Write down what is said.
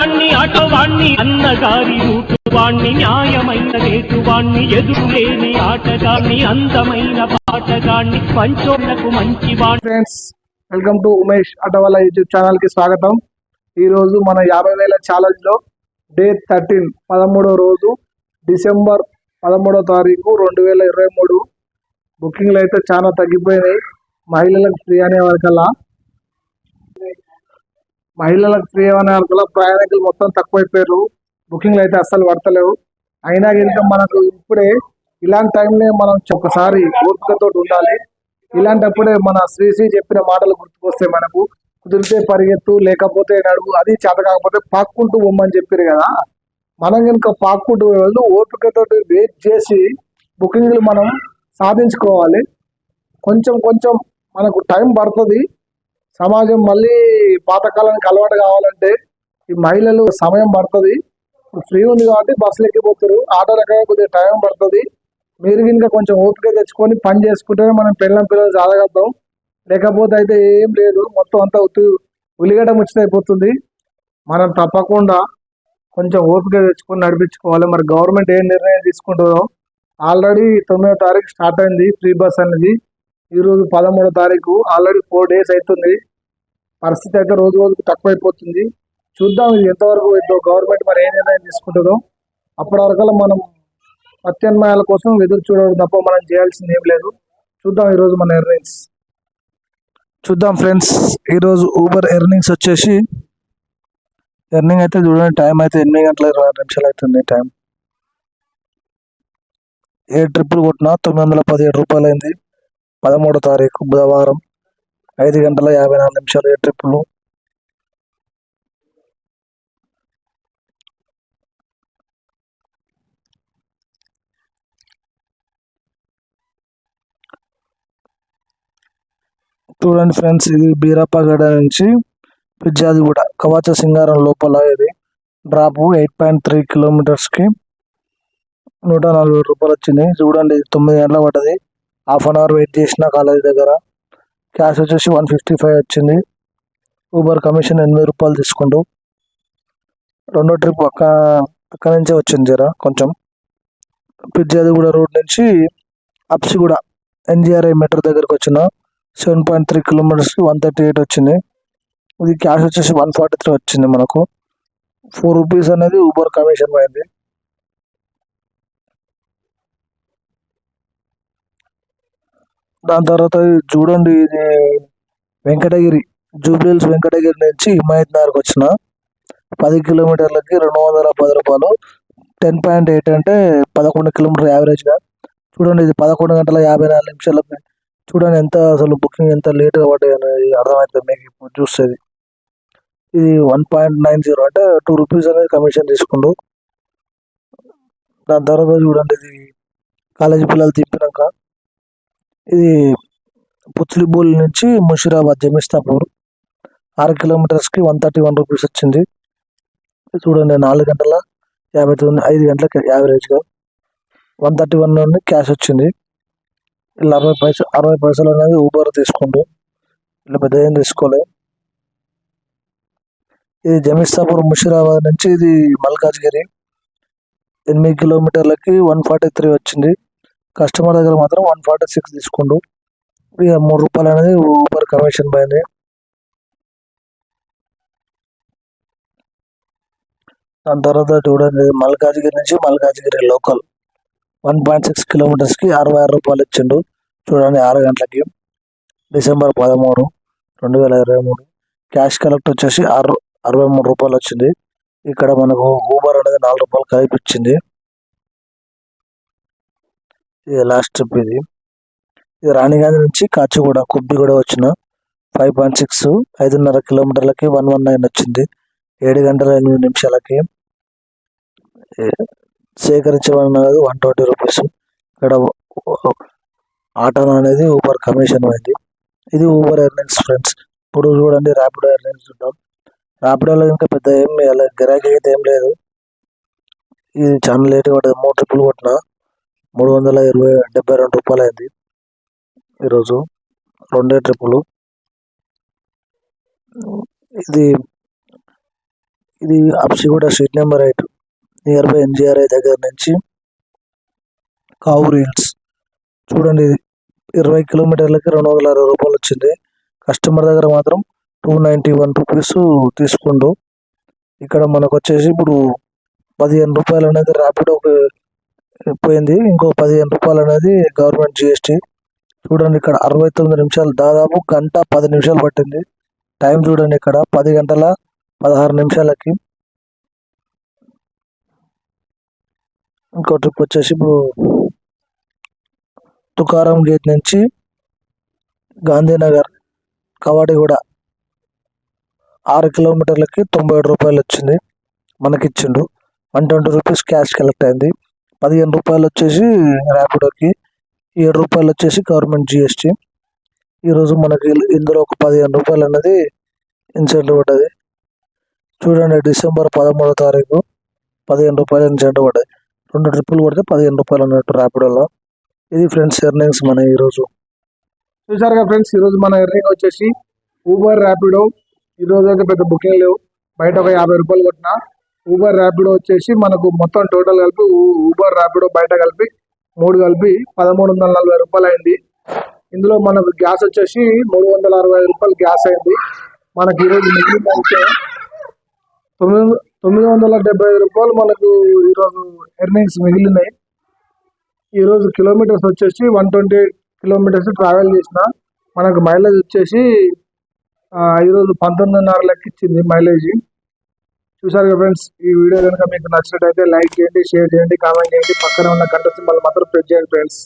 వాణ్ణి అటవాణ్ణి అన్నగారి రూటువాణ్ణి న్యాయమైన రేటువాణ్ణి ఎదురులేని ఆటగాణ్ణి అందమైన పాటగాణ్ణి పంచోళ్ళకు మంచి friends welcome to Umesh Atwal YouTube ఛానల్కి స్వాగతం. ఈ రోజు మన యాభై వేల ఛాలెంజ్లో డే థర్టీన్ పదమూడో రోజు డిసెంబర్ పదమూడో తారీఖు రెండు వేల ఇరవై మూడు. బుకింగ్లు అయితే చాలా తగ్గిపోయినాయి. మహిళలకు ఫ్రీ అనే వరకల్లా. మహిళలకు ఫ్రీ అనే ప్రయాణికులు మొత్తం తక్కువైపోయారు. బుకింగ్లు అయితే అస్సలు పడతలేవు. అయినా కనుక మనకు ఇప్పుడే ఇలాంటి టైంలో మనం ఒకసారి ఓపికతో ఉండాలి. ఇలాంటప్పుడే మన శ్రీశ్రీ చెప్పిన మాటలు గుర్తుకొస్తాయి మనకు కుదిరితే పరిగెత్తు లేకపోతే నడువు అది చేత కాకపోతే పాక్కుంటూ పొమ్మని చెప్పారు కదా. మనం కనుక పాక్కుంటూ వాళ్ళు ఓపికతో వెయిట్ చేసి బుకింగ్లు మనం సాధించుకోవాలి. కొంచెం కొంచెం మనకు టైం పడుతుంది. సమాజం మళ్ళీ పాతకాలానికి అలవాటు కావాలంటే ఈ మహిళలు సమయం పడుతుంది. ఇప్పుడు ఫ్రీ ఉంది కాబట్టి బస్సులు ఎక్కిపోతారు. ఆటో రకంగా కొద్దిగా టైం పడుతుంది. మీరు ఇంకా కొంచెం ఓపిక తెచ్చుకొని పని చేసుకుంటే మనం పిల్లల పిల్లలు చదవగలుగుతాం లేకపోతే అయితే ఏం లేదు. మొత్తం అంతా ఉత్తు ఉలిగడ ముచ్చట మనం తప్పకుండా కొంచెం ఓపిక తెచ్చుకొని నడిపించుకోవాలి. మరి గవర్నమెంట్ ఏం నిర్ణయం తీసుకుంటుందో? ఆల్రెడీ తొమ్మిదో తారీఖు స్టార్ట్ అయింది ఫ్రీ బస్ అనేది. ఈరోజు పదమూడో తారీఖు ఆల్రెడీ ఫోర్ డేస్ అవుతుంది. పరిస్థితి అయితే రోజు రోజుకు తక్కువైపోతుంది. చూద్దాం ఇది ఎంతవరకు ఏంటో గవర్నమెంట్ మరి ఏ నిర్ణయం తీసుకుంటుందో. అప్పటి వరకల్లా మనం ప్రత్యామ్నాయాల కోసం ఎదురు చూడడం తప్ప మనం చేయాల్సింది ఏం లేదు. చూద్దాం ఈరోజు మన ఎర్నింగ్స్ చూద్దాం ఫ్రెండ్స్ ఈరోజు ఊబర్ ఎర్నింగ్స్ వచ్చేసి ఎర్నింగ్ అయితే చూడండి టైం అయితే ఎనిమిది గంటల ఇరవై ఆరు నిమిషాలు అవుతుంది టైం ఏ ట్రిప్పులు కొట్టినా తొమ్మిది వందల పదిహేడు రూపాయలు అయింది పదమూడో తారీఖు బుధవారం ఐదు గంటల యాభై నాలుగు నిమిషాలు ఏ ట్రిప్పులు చూడండి ఫ్రెండ్స్ ఇది బీరప్పగడ నుంచి పిజ్జాదిగూడ కవాచ సింగారం లోపల ఇది. డ్రాప్ ఎయిట్ పాయింట్ త్రీ కిలోమీటర్స్కి నూట నలభై రూపాయలు వచ్చింది చూడండి తొమ్మిది గంటల పడ్డది. హాఫ్ అన్ అవర్ వెయిట్ చేసిన కాలేజ్ దగ్గర. క్యాష్ వచ్చేసి వన్ ఫిఫ్టీ ఫైవ్ వచ్చింది. ఊబర్ కమిషన్ ఎనిమిది రూపాయలు తీసుకుంటూ. రెండో ట్రిప్ అక్క అక్కడి నుంచే వచ్చింది జర కొంచెం. పిజ్జాదిగూడ రోడ్ నుంచి అప్సిగూడ ఎన్జిఆర్ఐ మెట్రో దగ్గరకు వచ్చిన. సెవెన్ పాయింట్ త్రీ కిలోమీటర్స్కి వన్ థర్టీ ఎయిట్ వచ్చింది. ఇది క్యాష్ వచ్చేసి వన్ ఫార్టీ త్రీ వచ్చింది మనకు. ఫోర్ రూపీస్ అనేది ఊబర్ కమిషన్ పోయింది. దాని తర్వాత ఇది చూడండి ఇది వెంకటగిరి జూబ్లీహిల్స్ వెంకటగిరి నుంచి హిమాయత్ నగర్కి వచ్చిన పది కిలోమీటర్లకి రెండు వందల పది రూపాయలు. టెన్ పాయింట్ ఎయిట్ అంటే పదకొండు కిలోమీటర్ యావరేజ్గా. చూడండి ఇది పదకొండు గంటల యాభై నాలుగు నిమిషాలకి. చూడండి ఎంత అసలు బుకింగ్ ఎంత లేట్గా పడ్డాయి అనేది అర్థమవుతుంది మీకు ఇప్పుడు చూస్తుంది ఇది వన్ పాయింట్ నైన్ జీరో అంటే టూ రూపీస్ అనేది కమిషన్ తీసుకుండు. దాని తర్వాత చూడండి ఇది కాలేజీ పిల్లలు తిప్పినాక. ఇది పుత్లిబోల్ నుంచి ముషిరాబాద్ జమిస్తాపూర్. ఆరు కిలోమీటర్స్కి వన్ థర్టీ వన్ రూపీస్ వచ్చింది. చూడండి నాలుగు గంటల యాభై తొమ్మిది ఐదు గంటలకి యావరేజ్గా. వన్ థర్టీ వన్ నుండి క్యాష్ వచ్చింది. ఇలా అరవై పైసలు అరవై పైసలు అనేది ఊబర్ తీసుకుంటూ ఇలా పెద్ద ఏం తీసుకోలేదు ఇది జమిస్తాపూర్ ముషిరాబాద్ నుంచి ఇది మల్కాజ్గిరి. ఎనిమిది కిలోమీటర్లకి వన్ ఫార్టీ త్రీ వచ్చింది. కస్టమర్ దగ్గర మాత్రం వన్ ఫార్టీ సిక్స్ తీసుకుండు. ఇక మూడు రూపాయలు అనేది ఊబర్ కమిషన్ పోయింది దాని తర్వాత చూడండి మల్కాజ్గిరి నుంచి Malkajgiri local one point six కిలోమీటర్స్కి అరవై ఆరు రూపాయలు ఇచ్చిండు. చూడండి ఆరు గంటలకి. డిసెంబర్ పదమూడు రెండు వేల ఇరవై మూడు. క్యాష్ కలెక్ట్ వచ్చేసి ఆరు అరవై మూడు రూపాయలు వచ్చింది. ఇక్కడ మనకు ఊబర్ అనేది నాలుగు రూపాయలు కలిపి ఇచ్చింది. ఇది లాస్ట్ ట్రిప్ ఇది. ఇది రాణిగాంధీ నుంచి కాచిగూడ కుబ్బిగూడ వచ్చిన ఫైవ్ పాయింట్ సిక్స్ ఐదున్నర కిలోమీటర్లకి వన్ వన్ నైన్ వచ్చింది. ఏడు గంటల ఎనిమిది నిమిషాలకి ఏ- సేకరించబడినది వన్ ట్వంటీ రూపీస్ ఇక్కడ ఆటో అనేది ఊబర్ కమిషన్ అయింది ఇది ఊబర్ ఎర్నింగ్స్ ఫ్రెండ్స్ ఇప్పుడు చూడండి ర్యాపిడో ఎర్నింగ్స్ చూద్దాం. ర్యాపిడోలో ఇంకా పెద్ద ఏం అలా గిరాకీ అయితే ఏం లేదు. ఇది చాలా లేట్గా పడ్డది మూడు ట్రిప్పులు కొట్టిన. మూడు వందల ఇరవై డెబ్బై రెండు రూపాయలు అయింది ఈరోజు. రెండే ట్రిప్పులు. ఇది ఇది Habsiguda street number eight. Near by NGRI దగ్గర నుంచి కావూరు హిల్స్ చూడండి ఇది ఇరవై కిలోమీటర్లకి రెండు వందల అరవై రూపాయలు వచ్చింది. కస్టమర్ దగ్గర మాత్రం టూ నైంటీ వన్ రూపీస్ తీసుకుండు ఇక్కడ మనకు వచ్చేసి ఇప్పుడు పదిహేను రూపాయలు అనేది ర్యాపిడో పోయింది. ఇంకో పదిహేను రూపాయలు అనేది గవర్నమెంట్ జిఎస్టీ చూడండి ఇక్కడ అరవై తొమ్మిది నిమిషాలు దాదాపు గంట పది నిమిషాలు పట్టింది. టైం చూడండి ఇక్కడ పది గంటల పదహారు నిమిషాలకి. ఇంకో ట్రిప్ వచ్చేసి ఇప్పుడు తుకారం గేట్ నుంచి గాంధీనగర్ కవాడిగూడ ఆరు కిలోమీటర్లకి తొంభై ఏడు రూపాయలు వచ్చింది మనకిచ్చిండు. One twenty rupees cash collect అయింది. పదిహేను రూపాయలు వచ్చేసి ర్యాపిడోకి ఏడు రూపాయలు వచ్చేసి గవర్నమెంట్ జిఎస్టీ. ఈరోజు మనకి ఇందులో ఒక పదిహేను రూపాయలు అనేది ఇన్సెంటివ్ పడ్డది. చూడండి డిసెంబర్ పదమూడో తారీఖు పదిహేను రూపాయలు ఇన్సెంటివ్ పడ్డది. రెండు ట్రిప్పులు కొడితే పదిహేను రూపాయలు అన్నట్టు ర్యాపిడోలో ఇది ఫ్రెండ్స్ ఎర్నింగ్స్ మన ఈరోజు. చూసారుగా ఫ్రెండ్స్ ఈరోజు మన ఎర్నింగ్ వచ్చేసి ఊబర్ ర్యాపిడో ఈరోజు అయితే పెద్ద బుకింగ్ లేవు. బయట ఒక యాభై రూపాయలు కొట్టిన ఊబర్ ర్యాపిడో వచ్చేసి మనకు మొత్తం టోటల్ కలిపి ఊబర్ ర్యాపిడో బయట కలిపి మూడు కలిపి పదమూడు వందల నలభై రూపాయలు అయింది. ఇందులో మనకు గ్యాస్ వచ్చేసి మూడు వందల అరవై ఐదు రూపాయలు గ్యాస్ అయింది. మనకి ఈరోజు మిగిలిన తొమ్మిది తొమ్మిది వందల డెబ్బై ఐదు రూపాయలు మనకు ఈరోజు ఎర్నింగ్స్ మిగిలినాయి. ఈరోజు కిలోమీటర్స్ వచ్చేసి వన్ ట్వంటీ కిలోమీటర్స్ ట్రావెల్ చేసిన మనకు మైలేజ్ వచ్చేసి ఈరోజు పంతొమ్మిదిన్నర లెక్క ఇచ్చింది మైలేజ్ చూసారు కదా ఫ్రెండ్స్ ఈ వీడియో కనుక మీకు నచ్చినట్టయితే లైక్ చేయండి షేర్ చేయండి కామెంట్ చేయండి. పక్కన ఉన్న గంట సింబల్ మాత్రం ప్రెస్ చేయండి ఫ్రెండ్స్